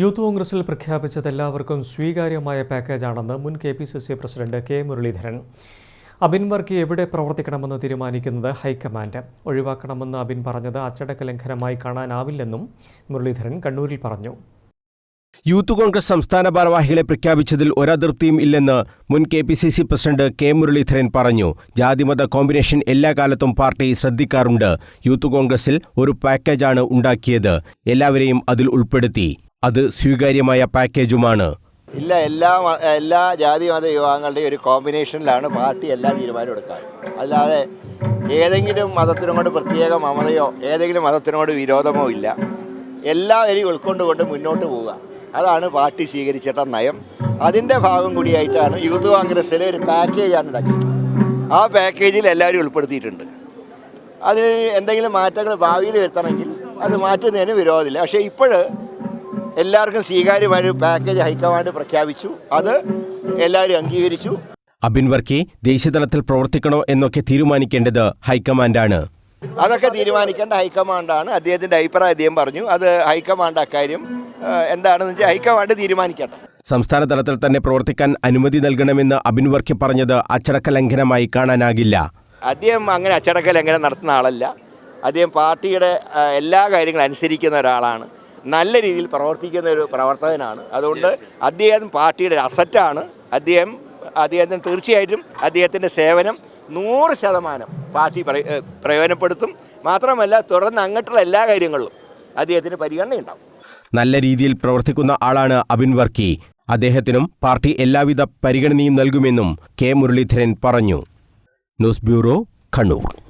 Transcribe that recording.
Youth കോൺഗ്രസിൽ പ്രഖ്യാപിച്ചത് എല്ലാവർക്കും സ്വീകാര്യമായ പാക്കേജാണെന്ന് മുൻ K P C C president K Muraleedharan. Abin Varkey എവിടെ പ്രവർത്തിക്കണമെന്ന് തീരുമാനിക്കുന്നത് ഹൈക്കമാൻഡ്. ഒഴിവാക്കണമെന്ന് അബിൻ പറഞ്ഞത് അച്ചടക്ക ലംഘനമായി കാണാനാവില്ലെന്നും മുരളീധരൻ കണ്ണൂരിൽ പറഞ്ഞു. യൂത്ത് കോൺഗ്രസ് സംസ്ഥാന ഭാരവാഹികളെ പ്രഖ്യാപിച്ചതിൽ ഒരതൃപ്തിയും ഇല്ലെന്ന് മുൻ K P C C president K Muraleedharan പറഞ്ഞു. ജാതിമത കോമ്പിനേഷൻ എല്ലാ കാലത്തും പാർട്ടി ശ്രദ്ധിക്കാറുണ്ട്. യൂത്ത് കോൺഗ്രസിൽ ഒരു പാക്കേജാണ് ഉണ്ടാക്കിയത്. എല്ലാവരെയും അതിൽ ഉൾപ്പെടുത്തി. അത് സ്വീകാര്യമായ പാക്കേജുമാണ്. ഇല്ല എല്ലാ എല്ലാ ജാതി മത വിഭാഗങ്ങളുടെയും ഒരു കോമ്പിനേഷനിലാണ് പാർട്ടി എല്ലാ തീരുമാനവും എടുക്കാൻ. അല്ലാതെ ഏതെങ്കിലും മതത്തിനോട് പ്രത്യേക മമതയോ ഏതെങ്കിലും മതത്തിനോട് വിരോധമോ ഇല്ല. എല്ലാവരെയും ഉൾക്കൊണ്ടുകൊണ്ട് മുന്നോട്ട് പോവുക. അതാണ് പാർട്ടി സ്വീകരിച്ചിട്ട നയം. അതിന്റെ ഭാഗം കൂടിയായിട്ടാണ് യൂത്ത് കോൺഗ്രസ്സിലെ ഒരു പാക്കേജാണ് ഉണ്ടാക്കിയത്. ആ പാക്കേജിൽ എല്ലാവരും ഉൾപ്പെടുത്തിയിട്ടുണ്ട്. അതിന് എന്തെങ്കിലും മാറ്റങ്ങൾ ഭാവിയിൽ വരുത്തണമെങ്കിൽ അത് മാറ്റുന്നതിന് വിരോധമില്ല. പക്ഷേ ഇപ്പോൾ എല്ലാവർക്കും സ്വീകാര്യമായ പാക്കേജ് ഹൈക്കമാൻഡ് പ്രഖ്യാപിച്ചു. അത് എല്ലാവരും അംഗീകരിച്ചു. അബിൻ വർക്കി ദേശീയതലത്തിൽ പ്രവർത്തിക്കണോ എന്നൊക്കെ തീരുമാനിക്കേണ്ടത് ഹൈക്കമാൻഡാണ്. അതൊക്കെ തീരുമാനിക്കേണ്ട ഹൈക്കമാൻഡാണ്. അദ്ദേഹത്തിന്റെ അഭിപ്രായം അദ്ദേഹം പറഞ്ഞു. അത് ഹൈക്കമാൻഡ് അക്കാര്യം എന്താണെന്ന് വെച്ചാൽ ഹൈക്കമാൻഡ് തീരുമാനിക്കട്ടെ. സംസ്ഥാന തലത്തിൽ തന്നെ പ്രവർത്തിക്കാൻ അനുമതി നൽകണമെന്ന് അബിൻ വർക്കി പറഞ്ഞത് അച്ചടക്ക ലംഘനമായി കാണാനാകില്ല. അദ്ദേഹം അങ്ങനെ അച്ചടക്ക ലംഘനം നടത്തുന്ന ആളല്ല. അദ്ദേഹം പാർട്ടിയുടെ എല്ലാ കാര്യങ്ങളും അനുസരിക്കുന്ന ഒരാളാണ്. നല്ല രീതിയിൽ പ്രവർത്തിക്കുന്ന ഒരു പ്രവർത്തകനാണ്. അതുകൊണ്ട് അദ്ദേഹം പാർട്ടിയുടെ അസറ്റാണ് അദ്ദേഹം അദ്ദേഹത്തിന് തീർച്ചയായിട്ടും അദ്ദേഹത്തിന്റെ സേവനം നൂറ് ശതമാനം പാർട്ടി പ്രയ- പ്രയോജനപ്പെടുത്തും. മാത്രമല്ല തുടർന്ന് അങ്ങോട്ടുള്ള എല്ലാ കാര്യങ്ങളിലും അദ്ദേഹത്തിന് പരിഗണനയുണ്ടാവും. നല്ല രീതിയിൽ പ്രവർത്തിക്കുന്ന ആളാണ് അബിൻ വർക്കി. അദ്ദേഹത്തിനും പാർട്ടി എല്ലാവിധ പരിഗണനയും നൽകുമെന്നും കെ മുരളീധരൻ പറഞ്ഞു. News bureau Kannur.